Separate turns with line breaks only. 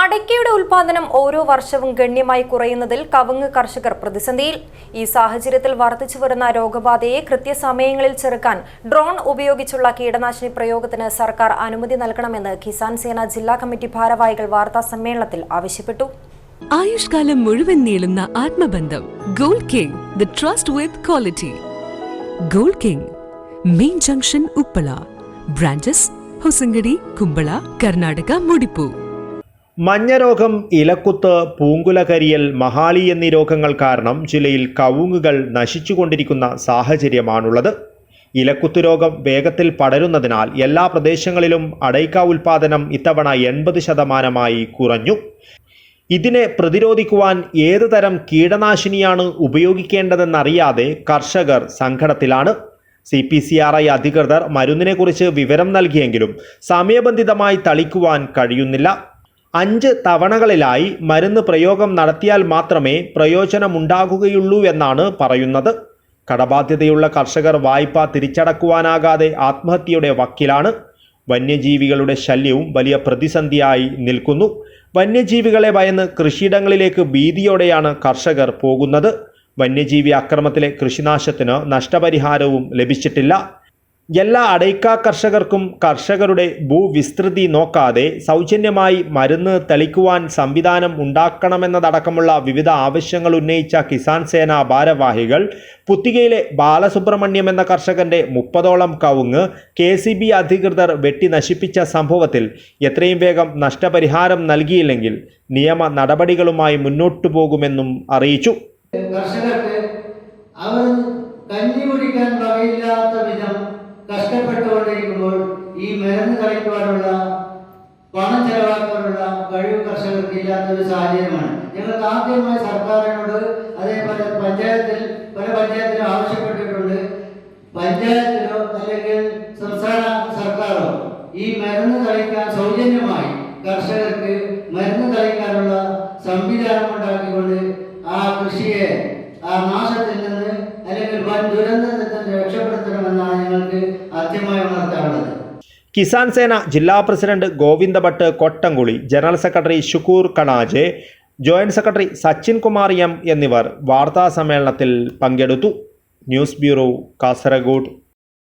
അടയ്ക്കയുടെ ഉൽപാദനം ഓരോ വർഷവും ഗണ്യമായി കുറയുന്നതിൽ കവുങ്ങ് കർഷകർ പ്രതിസന്ധിയിൽ. ഈ സാഹചര്യത്തിൽ വർദ്ധിച്ചു വരുന്ന രോഗബാധയെ കൃത്യസമയങ്ങളിൽ ചെറുക്കാൻ ഡ്രോൺ ഉപയോഗിച്ചുള്ള കീടനാശിനി പ്രയോഗത്തിന് സർക്കാർ അനുമതി നൽകണമെന്ന് കിസാൻ സേന ജില്ലാ കമ്മിറ്റി ഭാരവാഹികൾ വാർത്താ സമ്മേളനത്തിൽ ആവശ്യപ്പെട്ടു.
ആയുഷ്കാലം മുഴുവൻ നീളുന്ന ആത്മബന്ധം gold king trust with quality. Gold king main junction Uppala. Branches Hosangadi Kumbla Karnataka മുടിപ്പൂ.
മഞ്ഞരോഗം ഇലക്കുത്ത് പൂങ്കുലകരിയൽ മഹാളി എന്നീ രോഗങ്ങൾ കാരണം ജില്ലയിൽ കവുങ്ങുകൾ നശിച്ചുകൊണ്ടിരിക്കുന്ന സാഹചര്യമാണുള്ളത്. ഇലക്കുത്തു രോഗം വേഗത്തിൽ പടരുന്നതിനാൽ എല്ലാ പ്രദേശങ്ങളിലും അടയ്ക്ക ഉൽപാദനം ഇത്തവണ എൺപത് ശതമാനമായി കുറഞ്ഞു. ഇതിനെ പ്രതിരോധിക്കുവാൻ ഏതു തരം കീടനാശിനിയാണ് ഉപയോഗിക്കേണ്ടതെന്നറിയാതെ കർഷകർ സങ്കടത്തിലാണ്. C P C R I അധികൃതർ മരുന്നിനെക്കുറിച്ച് വിവരം നൽകിയെങ്കിലും സമയബന്ധിതമായി തളിക്കുവാൻ കഴിയുന്നില്ല. അഞ്ച് തവണകളിലായി മരുന്ന് പ്രയോഗം നടത്തിയാൽ മാത്രമേ പ്രയോജനമുണ്ടാകുകയുള്ളൂ എന്നാണ് പറയുന്നത്. കടബാധ്യതയുള്ള കർഷകർ വായ്പ തിരിച്ചടക്കുവാനാകാതെ ആത്മഹത്യയുടെ വക്കിലാണ്. വന്യജീവികളുടെ ശല്യവും വലിയ പ്രതിസന്ധിയായി നിൽക്കുന്നു. വന്യജീവികളെ ഭയന്ന് കൃഷിയിടങ്ങളിലേക്ക് ഭീതിയോടെയാണ് കർഷകർ പോകുന്നത്. വന്യജീവി അക്രമത്തിലെ കൃഷിനാശത്തിന് നഷ്ടപരിഹാരവും ലഭിച്ചിട്ടില്ല. എല്ലാ അടയ്ക്ക കർഷകർക്കും കർഷകരുടെ ഭൂവിസ്തൃതി നോക്കാതെ സൗജന്യമായി മരുന്ന് തെളിക്കുവാൻ സംവിധാനം ഉണ്ടാക്കണമെന്നതടക്കമുള്ള വിവിധ ആവശ്യങ്ങൾ ഉന്നയിച്ച കിസാൻ സേന ഭാരവാഹികൾ പുത്തികയിലെ ബാലസുബ്രഹ്മണ്യം എന്ന കർഷകന്റെ മുപ്പതോളം കവുങ്ങ് കെ അധികൃതർ വെട്ടി നശിപ്പിച്ച സംഭവത്തിൽ എത്രയും വേഗം നഷ്ടപരിഹാരം നൽകിയില്ലെങ്കിൽ നിയമ നടപടികളുമായി മുന്നോട്ടു പോകുമെന്നും അറിയിച്ചു.
കർഷകർക്ക് അവർ കഞ്ഞി കുടിക്കാൻ വകയില്ലാത്ത വിധം കഷ്ടപ്പെട്ടുകൊണ്ടിരിക്കുമ്പോൾ ഈ മരുന്ന് കളിക്കുവാനുള്ള പണം ചെലവാക്കാനുള്ള കഴിവ് കർഷകർക്ക് ഇല്ലാത്ത ഒരു സാഹചര്യമാണ്. ഞങ്ങൾക്ക് ആദ്യമായി സർക്കാരിനോട് അതേപോലെ പഞ്ചായത്തിൽ പല പഞ്ചായത്തിലും ആവശ്യപ്പെട്ടിട്ടുണ്ട്. പഞ്ചായത്തിലോ അല്ലെങ്കിൽ സംസ്ഥാന സർക്കാരോ ഈ മരുന്ന് കളിക്കാൻ സൗജന്യമായി കർഷകർക്ക് മരുന്ന് കളിക്കാനുള്ള സംവിധാനം ഉണ്ടാക്കിക്കൊണ്ട് ആ കൃഷിയെ ആ നാശത്തിൽ നിന്ന് ആദ്യമായി
കിസാൻ സേന ജില്ലാ president Govinda Bhat Kottamkuli general secretary Shukoor Kanaje joint secretary Sachin Kumar M എന്നിവർ വാർത്താ സമ്മേളനത്തിൽ പങ്കെടുത്തു. News bureau Kasaragod.